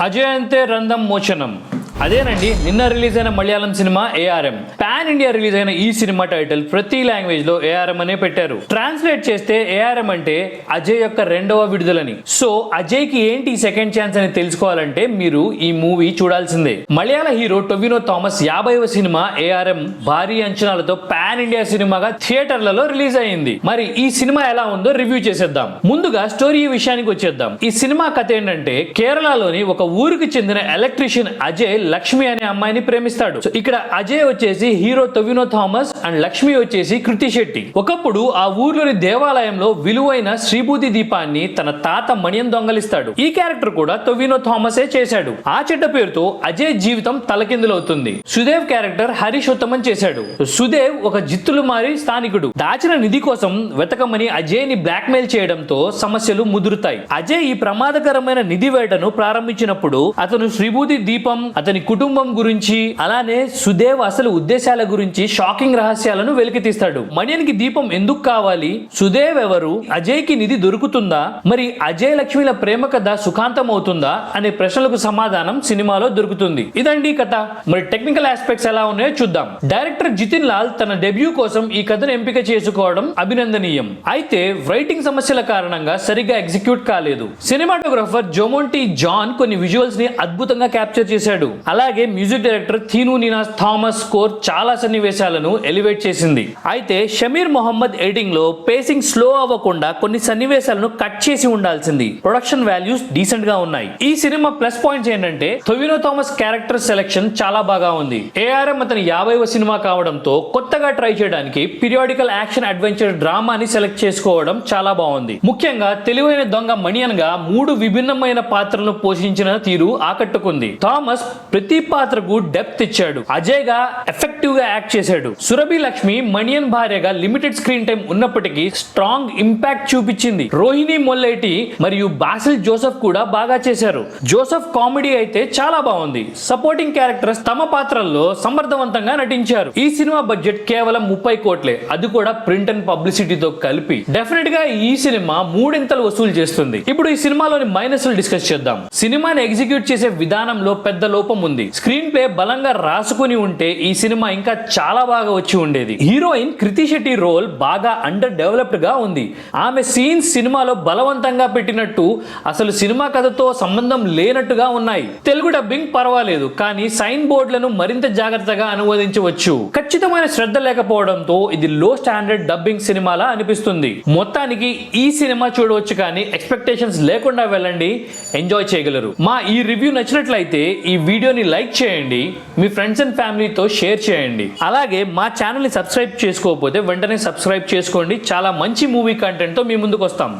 అజయంతే రంధం మోచనం. అదేనండి నిన్న రిలీజ్ అయిన Malayalam cinema ARM pan India release అయిన ఈ సినిమా టైటిల్ ప్రతి లాంగ్వేజ్లో ఏఆర్ఎం అనే పెట్టారు. ట్రాన్స్లేట్ చేస్తే ఏఆర్ఎం అంటే అజయ్ యొక్క రెండవ విడుదలని. సో అజయ్కి ఏంటి సెకండ్ ఛాన్స్ అని తెలుసుకోవాలంటే మీరు ఈ మూవీ చూడాల్సిందే. మలయాళ హీరో టొవినో థామస్ యాభైవ సినిమా ఏఆర్ఎం భారీ అంచనాలతో పాన్ ఇండియా సినిమాగా థియేటర్లలో రిలీజ్ అయింది. మరి ఈ సినిమా ఎలా ఉందో రివ్యూ చేసేద్దాం. ముందుగా స్టోరీ విషయానికి వచ్చేద్దాం. ఈ సినిమా కథ ఏంటంటే కేరళలోని ఒక ఊరికి చెందిన ఎలక్ట్రీషియన్ అజయ్ లక్ష్మి అనే అమ్మాయిని ప్రేమిస్తాడు. సో ఇక్కడ అజయ్ వచ్చేసి hero Tovino Thomas and Lakshmi వచ్చేసి కృతి శెట్టి. ఒకప్పుడు ఆ ఊర్లోని దేవాలయంలో విలువైన శ్రీభూతి దీపాన్ని తన తాత మణియం దొంగలిస్తాడు. ఈ క్యారెక్టర్ కూడా టొవినో థామసే చేశాడు. ఆ చెడ్డ పేరుతో అజయ్ జీవితం తలకిందులవుతుంది సుదేవ్ క్యారెక్టర్ హరీష్ ఉత్తమం చేశాడు. సుదేవ్ ఒక జిత్తులు మారి స్థానికుడు. దాచిన నిధి కోసం వెతకమని అజయ్ని బ్లాక్మెయిల్ చేయడంతో సమస్యలు ముదురుతాయి. అజయ్ ఈ ప్రమాదకరమైన నిధి వేటను ప్రారంభించినప్పుడు అతను శ్రీభూతి దీపం అతని కుటుంబం గురించి అలానే సుదేవ్ అసలు ఉద్దేశాల గురించి షాకింగ్ రహస్యాలను వెలికితీస్తాడు మణియన్కి దీపం ఎందుకు కావాలి? సుదేవ్ ఎవరు? అజయ్కి నిధి దొరుకుతుందా? మరి అజయ్ లక్ష్మిల ప్రేమ కథ సుఖాంతం అవుతుందా? అనే ప్రశ్నలకు సమాధానం సినిమాలో దొరుకుతుంది. ఇదండి కథ. మరి టెక్నికల్ ఆస్పెక్ట్స్ ఎలా ఉన్నాయో చూద్దాం. డైరెక్టర్ జితిన్ లాల్ తన డెబ్యూ కోసం ఈ కథను ఎంపిక చేసుకోవడం అభినందనీయం. అయితే రైటింగ్ సమస్యల కారణంగా సరిగ్గా ఎగ్జిక్యూట్ కాలేదు. సినిమాటోగ్రఫర్ జోమోంటి జాన్ కొన్ని విజువల్స్ని అద్భుతంగా క్యాప్చర్ చేశాడు. అలాగే మ్యూజిక్ డైరెక్టర్ థీను నినాస్ థామస్ స్కోర్ చాలా సన్నివేశాలను ఎలివేట్ చేసింది. అయితే షమీర్ మొహమ్మద్ ఎడిటింగ్లో పేసింగ్ స్లో అవ్వకుండా కొన్ని సన్నివేశాలను కట్ చేసి ఉండాల్సింది. ప్రొడక్షన్ వాల్యూస్ డీసెంట్గా ఉన్నాయి. ఈ సినిమా ప్లస్ పాయింట్స్ ఏంటంటే టొవినో థామస్ క్యారెక్టర్ సెలెక్షన్ చాలా బాగా ఉంది. ఏఆర్ఎం అతని యాభైవ సినిమా కావడంతో కొత్తగా ట్రై చేయడానికి పీరియాడికల్ యాక్షన్ అడ్వెంచర్ డ్రామాని సెలెక్ట్ చేసుకోవడం చాలా బాగుంది. ముఖ్యంగా తెలివైన దొంగ మణియన్గా మూడు విభిన్నమైన పాత్రలను పోషించిన తీరు ఆకట్టుకుంది. థామస్ ప్రతి పాత్రకు డెప్త్ ఇచ్చాడు. అజయ్గా ఎఫెక్టివ్గా యాక్ట్ చేశాడు. సురభి లక్ష్మి మణియన్ భార్యగా లిమిటెడ్ స్క్రీన్ టైం ఉన్నప్పటికీ స్ట్రాంగ్ ఇంపాక్ట్ చూపించింది. రోహిణి మొల్లైటి మరియు బాసిల్ జోసెఫ్ కూడా బాగా చేశారు. జోసెఫ్ కామెడీ అయితే చాలా బాగుంది. సపోర్టింగ్ క్యారెక్టర్స్ తమ పాత్రల్లో సమర్థవంతంగా నటించారు. ఈ సినిమా బడ్జెట్ కేవలం ముప్పై కోట్లే. అది కూడా ప్రింట్ అండ్ పబ్లిసిటీతో కలిపి. డెఫినెట్గా ఈ సినిమా మూడింతలు వసూలు చేస్తుంది. ఇప్పుడు ఈ సినిమాలోని మైనస్లు డిస్కస్ చేద్దాం. సినిమాని ఎగ్జిక్యూట్ చేసే విధానంలో పెద్ద లోపం ఉంది. స్క్రీన్ ప్లే బలంగా రాసుకుని ఉంటే ఈ సినిమా ఇంకా చాలా బాగా వచ్చి ఉండేది. హీరోయిన్ కృతి శెట్టి రోల్ బాగా అండర్ డెవలప్డ్గా ఉంది. ఆమె సీన్స్ సినిమాలో బలవంతంగా పెట్టినట్టు అసలు సినిమా కథతో సంబంధం లేనట్టుగా ఉన్నాయి. తెలుగు డబ్బింగ్ పర్వాలేదు కానీ సైన్ బోర్డులను మరింత జాగ్రత్తగా అనువదించవచ్చు. ఖచ్చితమైన శ్రద్ధ లేకపోవడంతో ఇది లో స్టాండర్డ్ డబ్బింగ్ సినిమాలా అనిపిస్తుంది. మొత్తానికి ఈ సినిమా చూడవచ్చు కానీ ఎక్స్పెక్టేషన్స్ లేకుండా వెళ్ళండి ఎంజాయ్ చేయగలరు. మా ఈ రివ్యూ నచ్చినట్లయితే ఈ వీడియోని లైక్ చేయండి మీ ఫ్రెండ్స్ అండ్ ఫ్యామిలీతో షేర్ చేయండి. అలాగే మా ఛానల్ని సబ్స్క్రైబ్ చేసుకోకపోతే వెంటనే సబ్స్క్రైబ్ చేసుకోండి. చాలా మంచి మూవీ కంటెంట్తో మీ ముందుకు వస్తాం